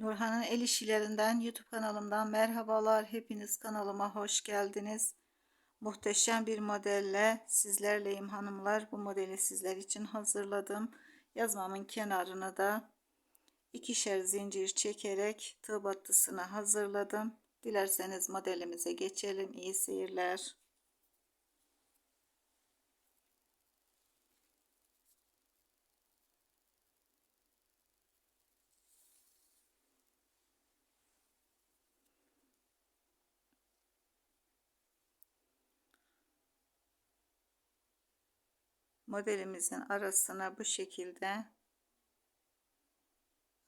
Nurhan'ın El İşçilerinden YouTube kanalımdan merhabalar. Hepiniz kanalıma hoş geldiniz. Muhteşem bir modelle sizlerleyim hanımlar. Bu modeli sizler için hazırladım. Yazmamın kenarına da ikişer zincir çekerek tığ battısını hazırladım. Dilerseniz modelimize geçelim. İyi seyirler. Modelimizin arasına bu şekilde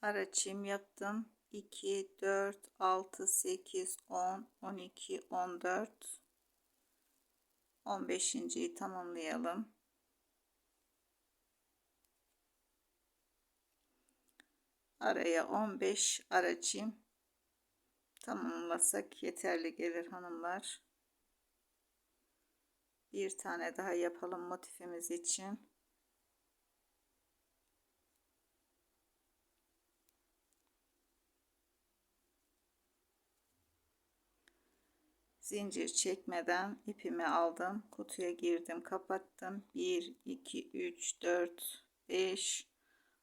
ara çim yaptım 2 4 6 8 10 12 14 15.yi tamamlayalım. Araya 15 ara çim tamamlasak yeterli gelir hanımlar bir tane daha yapalım motifimiz için. Zincir çekmeden ipimi aldım kutuya girdim kapattım. 1 2 3 4 5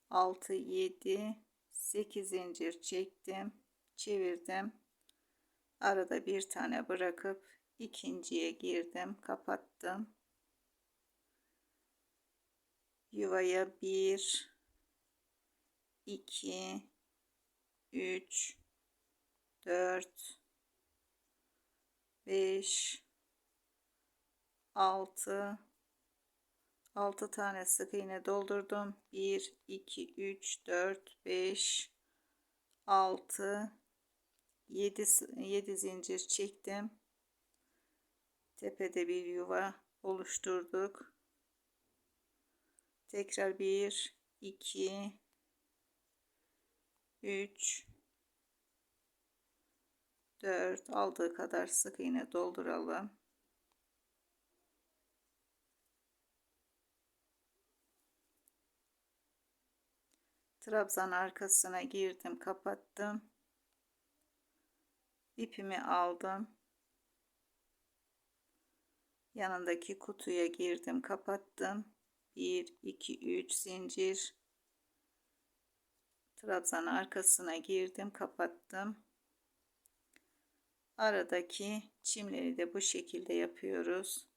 6 7 8 zincir çektim çevirdim. Arada bir tane bırakıp ikinciye girdim kapattım. Yuvaya 1 2 3 4 5 6 6 tane sık iğne doldurdum. 1 2 3 4 5 6 7 7 zincir çektim tepede bir yuva oluşturduk. Tekrar 1 2 3 4 aldığı kadar sık iğne dolduralım. Trabzan arkasına girdim, kapattım. ipimi aldım yanındaki kutuya girdim kapattım. 1 2 3 zincir. Trabzan arkasına girdim kapattım. Aradaki çimleri de bu şekilde yapıyoruz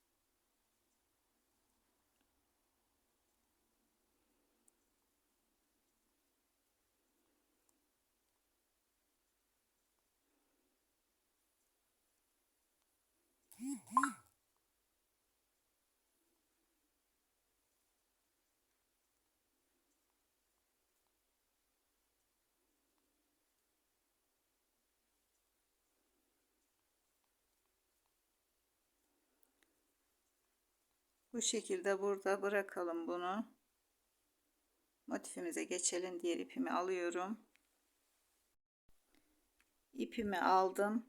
Bu şekilde burada bırakalım bunu. Motifimize geçelim. Diğer ipimi alıyorum. İpimi aldım.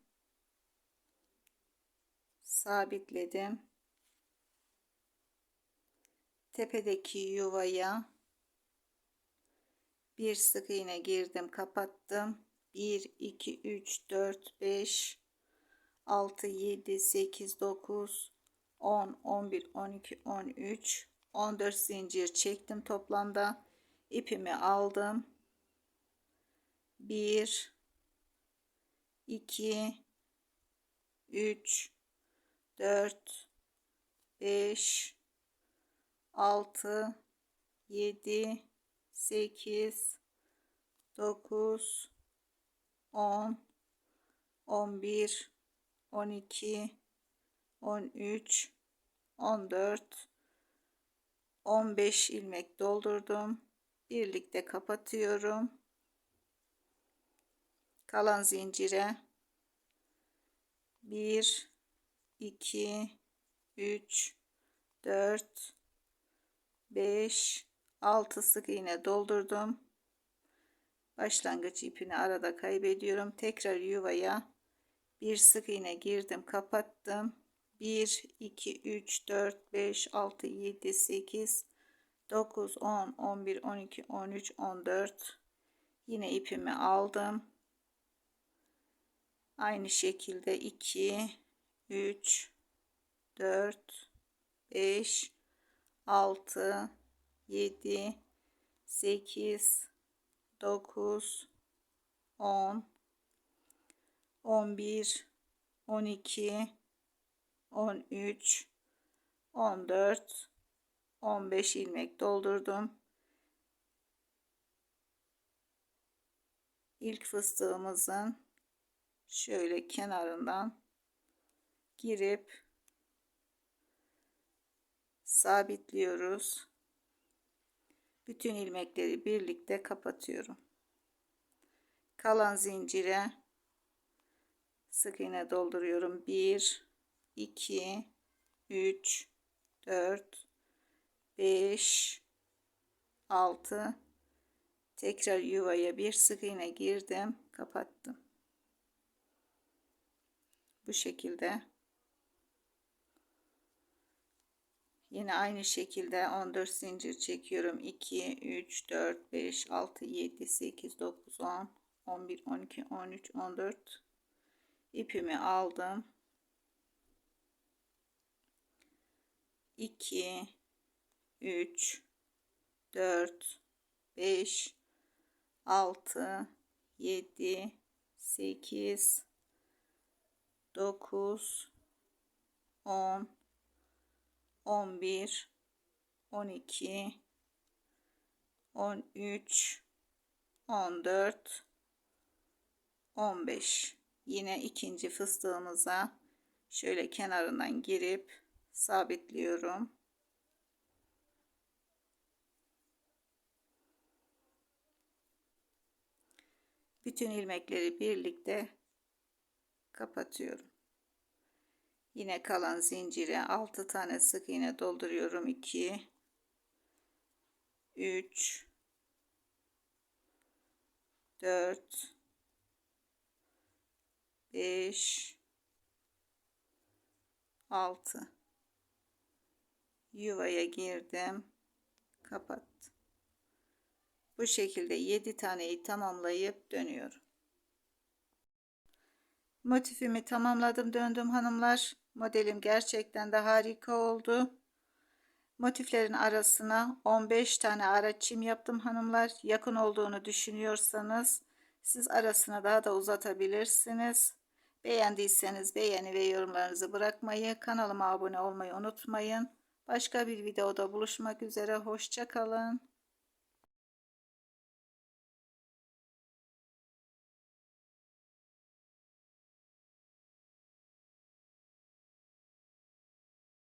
Sabitledim. Tepedeki yuvaya bir sık iğne girdim, kapattım. 1 2 3 4 5 6 7 8 9 10 11 12 13 14 zincir çektim toplamda. İpimi aldım. 1 2 3 4 5 6 7 8 9 10 11 12 13 14 15 ilmek doldurdum. Birlikte kapatıyorum. Kalan zincire 1 2 3 4 5 6 sık iğne doldurdum. Başlangıç ipini arada kaybediyorum. Tekrar yuvaya bir sık iğne girdim kapattım 1 2 3 4 5 6 7 8 9 10 11 12 13 14 yine ipimi aldım. Aynı şekilde 2, 3, 4, 5, 6, 7, 8, 9, 10, 11, 12, 13, 14, 15 ilmek doldurdum. İlk fıstığımızın şöyle kenarından girip sabitliyoruz. Bütün ilmekleri birlikte kapatıyorum. Kalan zincire sık iğne dolduruyorum. 1 2 3 4 5 6 tekrar yuvaya bir sık iğne girdim kapattım. Bu şekilde. Yine aynı şekilde 14 zincir çekiyorum. 2 3 4 5 6 7 8 9 10 11 12 13 14 ipimi aldım 2 3 4 5 6 7 8 9 10 11 12 13 14 15 yine ikinci fıstığımıza şöyle kenarından girip sabitliyorum bütün ilmekleri birlikte kapatıyorum. Yine kalan zincire 6 tane sık iğne dolduruyorum. 2 3 4 5 6 yuvaya girdim kapat bu şekilde 7 taneyi tamamlayıp dönüyorum. Motifimi tamamladım döndüm hanımlar. Modelim gerçekten de harika oldu. Motiflerin arasına 15 tane ara çim yaptım hanımlar. Yakın olduğunu düşünüyorsanız siz arasına daha da uzatabilirsiniz. Beğendiyseniz beğeni ve yorumlarınızı bırakmayı, kanalıma abone olmayı unutmayın. Başka bir videoda buluşmak üzere. Hoşçakalın.